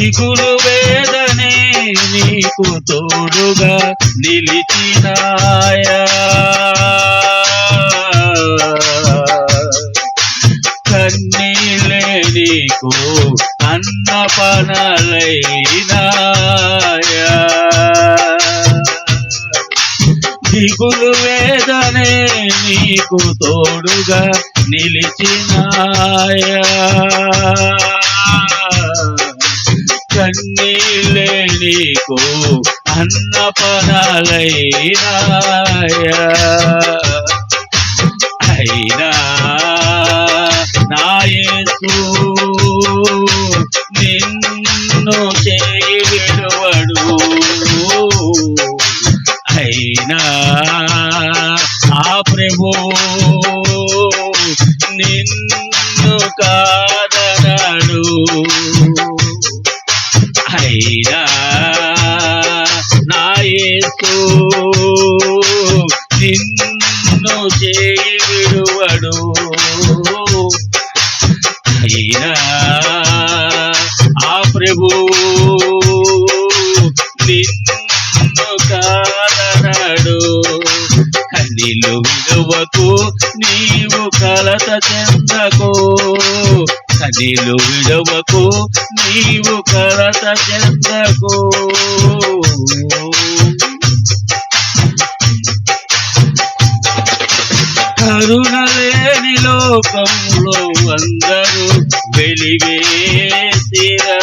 దిగులు వేదనే నీకు తోడుగా నిలిచినాయా. కన్నీలే నీకు అన్నపనలైనాయా. దిగులు వేదనే నీకు తోడుగా నిలిచినాయా. కన్నీలే నీకు అన్నపనలైనాయా అయినా నాయసు నిన్ను చేయి విడువడు. అయినా ఆ ప్రభు నిన్ను కా చేయి విడువడు అయినా ఆ ప్రభు నిన్ను కాదనడు కన్నీళ్ళు విడువకు నీవు కలత చెందకు. కన్నీలు విడవకు నీవు కలత చెందకు. కరుణ లేని లోకంలో అందరూ వెలివేసిరా.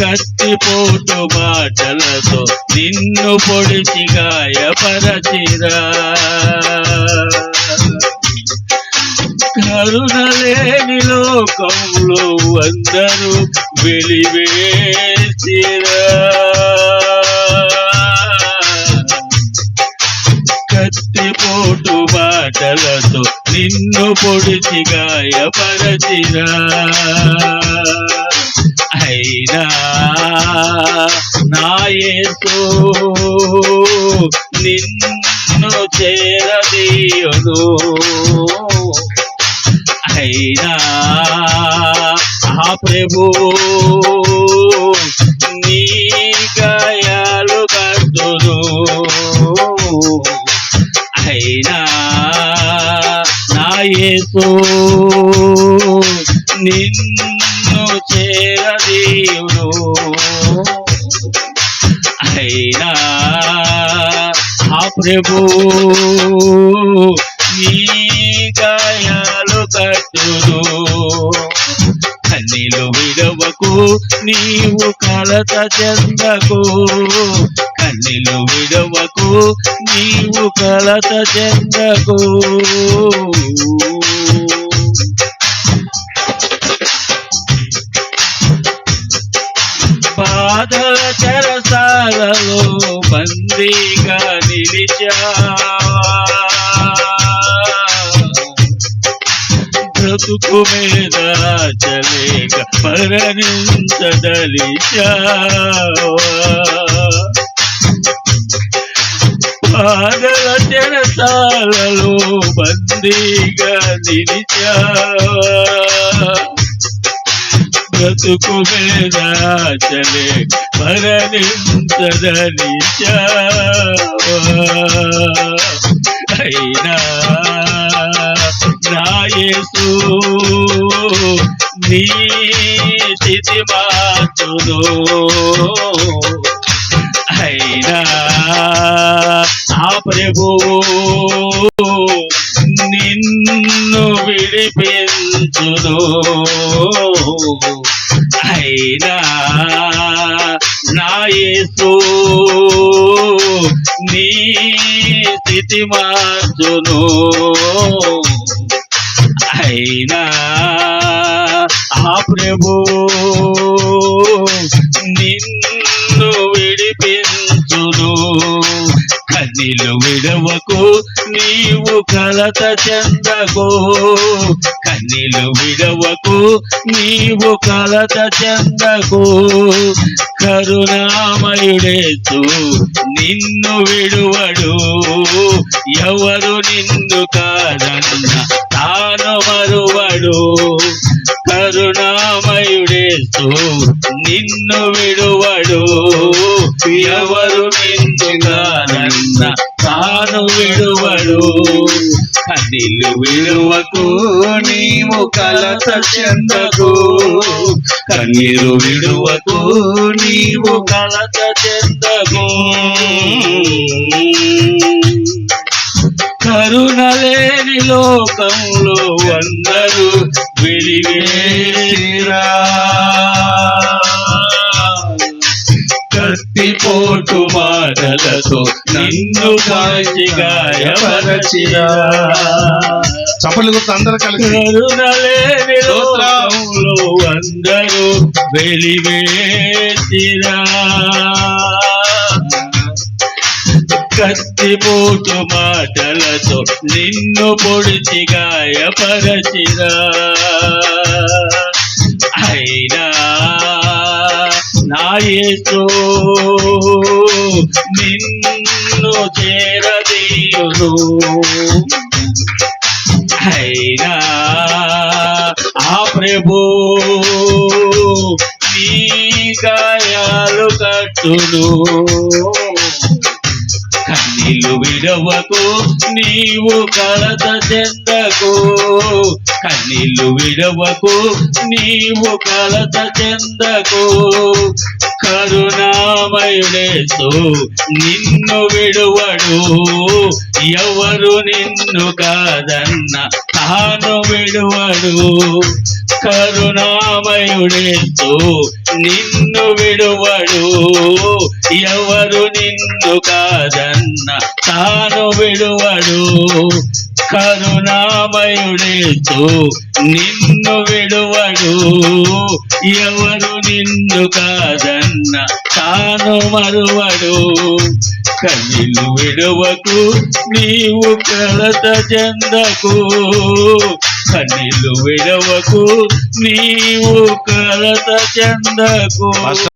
కత్తిపోటు మాటలతో నిన్ను పొడిచి గాయపరచిరా. కరుణ లేని లోకంలో అందరూ వెలివేసిరా. నన్ను పొడిచి గాయపరచిరా అయినా నా నిన్ను చేరదీయును అయినా ఆ ప్రభు నా యేసు నిన్ను చేరదీయును అయినా ఆ ప్రభు నీ గాయాలు కట్టును కన్నీలు విడవకు నీవు కలత చెందకు. కన్నీలు విడవకు నీవు కలత చెందకు. బ్రతుకు మీద చలేక మరణించదలిచా బాధల చెరసాలలో బందీగా నిలిచా బ్రతుకు మీద చలే మరణించదని స్థితి మార్చును అయినా ఆ ప్రభు నిన్ను విడిపించును. అయినా నాయసు నీ స్థితి మార్చును అయినా ఆ ప్రభు నిన్ను విడిపించును విడవకు నీవు కలత చెందకు. కన్నీలు విడవకు నీవు కలత చెందకు. కరుణామయుడేసు నిన్ను విడువడు. ఎవరు నిన్ను కాదన్న తాను మరువడు. విడువడేస్తూ నిన్ను విడువడు. ఎవరు నిన్నుగానన్న తాను విడువడు. కదిలు విడువకు నీవు కలత చెందకు కన్నీరు విడువకు నీవు కలత చెందకు కరుణ లేని లోకంలో అందరూ వెలివేసిరా కత్తిపోటు మాటలతో నిన్ను కాల్చి గాయపరచిరా చప్పట్లు కొడుతూ అందరూ కలిసి. అందరూ వెలివేసిరా. కత్తిపోటు మాటలతో నిన్ను పొడిచి గాయపరచిరా. యేసు నిన్ను చేరదీయును. అయినా ఆ ప్రభు నీ గాయాలు కట్టును. కన్నీళ్ళు విడవకు నీవు కలత చెందకు. కన్నీళ్ళు విడవకు నీవు కలత చెందకు. కరుణామయుడేసు నిన్ను విడువడు. ఎవరు నిన్ను కాదన్న తాను విడువడు. కరుణామయుడేసు నిన్ను విడువడు. ఎవరు నిన్ను కాదన్న తాను విడువడు. కరుణామయుడేసు నిన్ను విడువడు. ఎవరు నిన్ను కాదన్న తాను మరువడు. కన్నీళ్ళు విడవకు నీవు కలత చెందకు. కన్నీళ్ళు విడవకు నీవు కలత చెందకు.